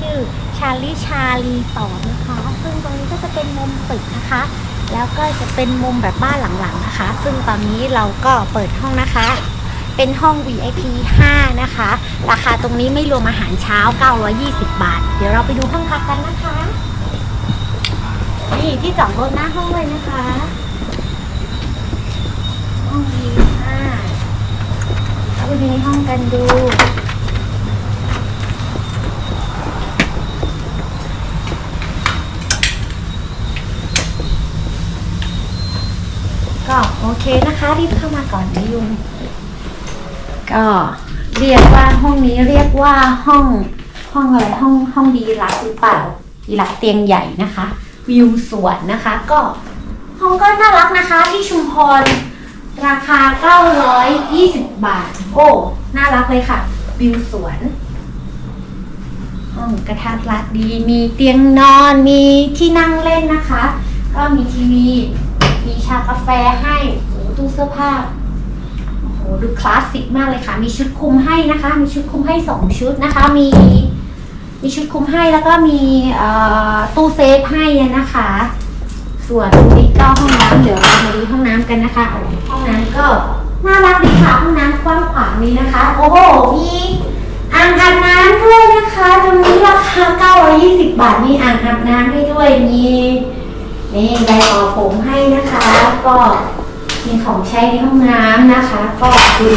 คือชาลิชารีต่อนะคะ ซึ่งตรงนี้ก็จะเป็นมุมตึกนะคะ แล้วก็จะเป็นมุมแบบบ้านหลังๆนะคะ ซึ่งตอนนี้เราก็เปิดห้องนะคะ เป็นห้อง VIP 5 นะคะ ราคาตรงนี้ไม่รวมอาหารเช้า 920 บาท เดี๋ยวเราไปดูห้องพักกันนะคะ นี่ที่จอดรถหน้าห้องเลยนะคะห้อง VIP 5เราไปดูในห้องกันดู ก็โอเคนะคะรีบเข้ามาก่อนนะยุงก็เรียกว่าห้องนี้เรียกว่าห้องห้องอะไรห้องห้องดีรักหรือเปล่าดีรักเตียงใหญ่นะคะ วิวสวนนะคะ ก็ห้องก็น่ารักนะคะที่ชุมพรราคา 920 บาท โอ้ น่ารักเลยค่ะ วิวสวน ห้องกระทัดรัดดี มีเตียงนอน มีที่นั่งเล่นนะคะ ก็มีทีวี มีชากาแฟให้โอ้โหตู้เสื้อผ้า โอ้โห ดูคลาสสิกมากเลยค่ะ มีชุดคลุมให้นะคะ มีชุดคลุมให้สองชุดนะคะ มี มีชุดคลุมให้แล้วก็มีตู้เซฟให้นะคะ ส่วนตรงนี้ก็ห้องน้ำเดี๋ยวเรามาดูห้องน้ำกันนะคะ ห้องน้ำก็น่ารักดีค่ะห้องน้ำกว้างขวางดีนะคะ โอ้โหมีอ่างอาบน้ำด้วยนะคะตรงนี้ราคา920 บาทมีอ่างอาบน้ำให้ด้วยมี นี่ไดร์ต่อผมให้นะคะ ก็มีของใช้ในห้องน้ำนะคะ ก็ดู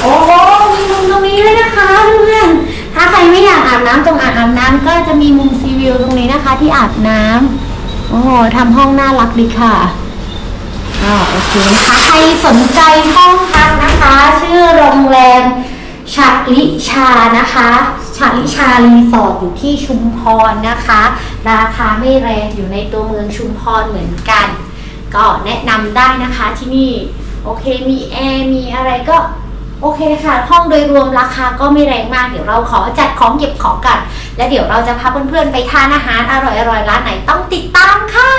โอ้โหมีมุมตรงนี้ด้วยนะคะเพื่อนถ้าใครไม่อยากอาบน้ำตรงอ่างอาบน้ำก็จะมีมุมซีวิวตรงนี้นะคะ ที่อาบน้ำโอ้โหทำห้องน่ารักดีค่ะอ่าโอเคนะคะใครสนใจห้องพักนะคะ ชื่อโรงแรมชาลิชานะคะ ชาลิชารีสอร์ทอยู่ที่ชุมพรนะคะ ราคาไม่แรงอยู่ในตัวเมืองชุมพรเหมือนกัน ก็แนะนำได้นะคะที่นี่ โอเคมีแอร์มีอะไรก็โอเคค่ะ ห้องโดยรวมราคาก็ไม่แรงมาก เดี๋ยวเราขอจัดของเก็บของกัน และเดี๋ยวเราจะพาเพื่อนๆไปทานอาหารอร่อยๆร้านไหนต้องติดตามค่ะ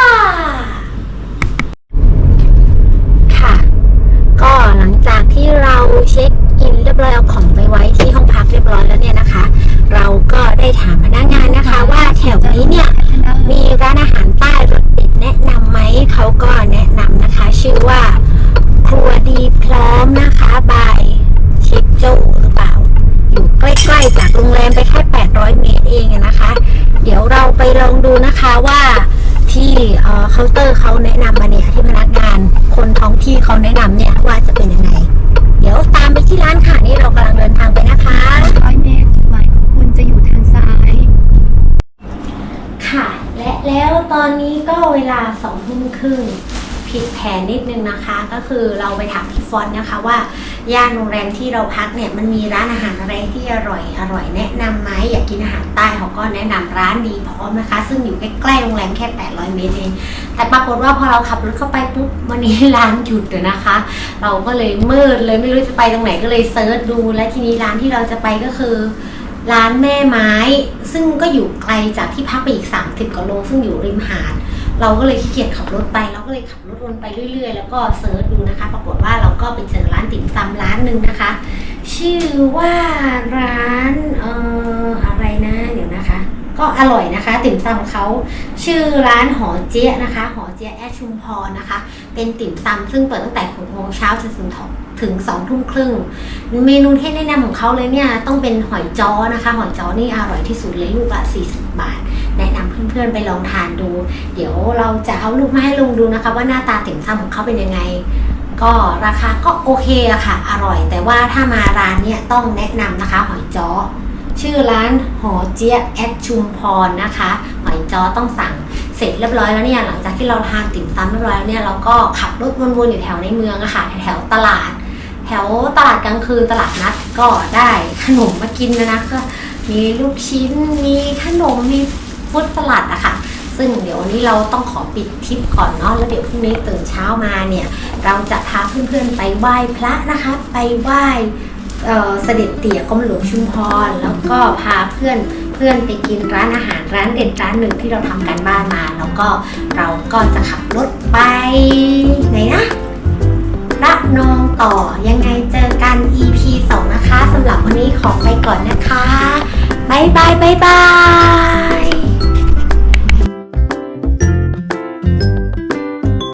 โรงแรมไปแค่ 800 เมตรเองอะนะคะ เดี๋ยวเราไปลองดูนะคะว่าที่เอ่อเคาน์เตอร์เขาแนะนำมาเนี่ยที่พนักงานคนท้องที่เขาแนะนำเนี่ยว่าจะเป็นยังไง เดี๋ยวตามไปที่ร้านค่ะนี่เรากำลังเดินทางไปนะคะร้อยเมตรจุดหมายของคุณจะอยู่ทางซ้าย ค่ะ และแล้วตอนนี้ก็เวลาสองทุ่มครึ่งผิดแผนนิดนึงนะคะ ก็คือเราไปถามพี่ฟอนต์นะคะว่า ย่านโรงแรมที่เราพักเนี่ยมันมีร้านอาหารอะไรที่อร่อยอร่อยแนะนำไหมอยากกินอาหารใต้เขาก็แนะนำร้านดีพร้อมนะคะ ซึ่งอยู่ใกล้ๆโรงแรมแค่ 800 เมตรเองแต่ปรากฏว่าพอเราขับรถเข้าไปปุ๊บวันนี้ร้านหยุดเลยนะคะ เราก็เลยมืดเลยไม่รู้จะไปตรงไหนก็เลยเซิร์ชดู และทีนี้ร้านที่เราจะไปก็คือร้านแม่ไม้ ซึ่งก็อยู่ไกลจากที่พักไปอีก 30กว่าโลซึ่งอยู่ริมหาด เราก็เลยขี้เกียจขับรถไปเราก็เลยขับรถวนไปเรื่อย ๆ แล้วก็เซิร์ชดูนะคะ ปรากฏว่าเราก็ไปเจอร้านติ่มซำร้านหนึ่งนะคะ ชื่อว่าร้านเอ่ออะไรนะเดี๋ยวนะคะ ก็อร่อยนะคะติ่มซำเขาชื่อร้านหอเจ๊ยะนะคะ หอเจ๊ยะแอดชุมพรนะคะ เป็นติ่มซำซึ่งเปิดตั้งแต่6โมงเช้าจนถึงถึง2ทุ่มครึ่ง เมนูที่แนะนำของเขาเลยเนี่ยต้องเป็นหอยจ้อนะคะ หอยจ้อนี่อร่อยที่สุดเลยลูกละ40 บาทแนะนำ เพื่อนๆไปลองทานดู เดี๋ยวเราจะเอารูปมาให้ลุงดูนะคะ ว่าหน้าตาติ่มซำของเขาเป็นยังไง ก็ราคาก็โอเคอะค่ะ อร่อย แต่ว่าถ้ามาร้านเนี่ยต้องแนะนำนะคะ หอยจ้อชื่อร้านหอเจี๊ยะแอดชุมพรนะคะหอยจ้อต้องสั่งเสร็จเรียบร้อยแล้วเนี่ยหลังจากที่เราทานติ่มซำเรียบร้อยแล้วเนี่ยเราก็ขับรถวนๆอยู่แถวในเมืองอะค่ะแถวตลาด แถวตลาดกลางคืนตลาดนัดก็ได้ขนมมากินนะนะก็มีลูกชิ้น มีขนม มี ฟุตสลัดอะค่ะ ซึ่งเดี๋ยววันนี้เราต้องขอปิดทริปก่อนเนาะแล้วเดี๋ยวพรุ่งนี้ตื่นเช้ามาเนี่ย เราจะพาเพื่อนๆไปไหว้พระนะคะ ไปไหว้เอ่อเสด็จเตี่ยกรมหลวงชุมพร แล้วก็พาเพื่อนเพื่อนไปกินร้านอาหารร้านเด็ดร้านหนึ่งที่เราทำกันบ้านมา แล้วก็เราก็จะขับรถไปไหนนะระนองต่อยังไงเจอกัน EP 2 นะคะสำหรับวันนี้ขอไปก่อนนะคะ 拜拜拜拜。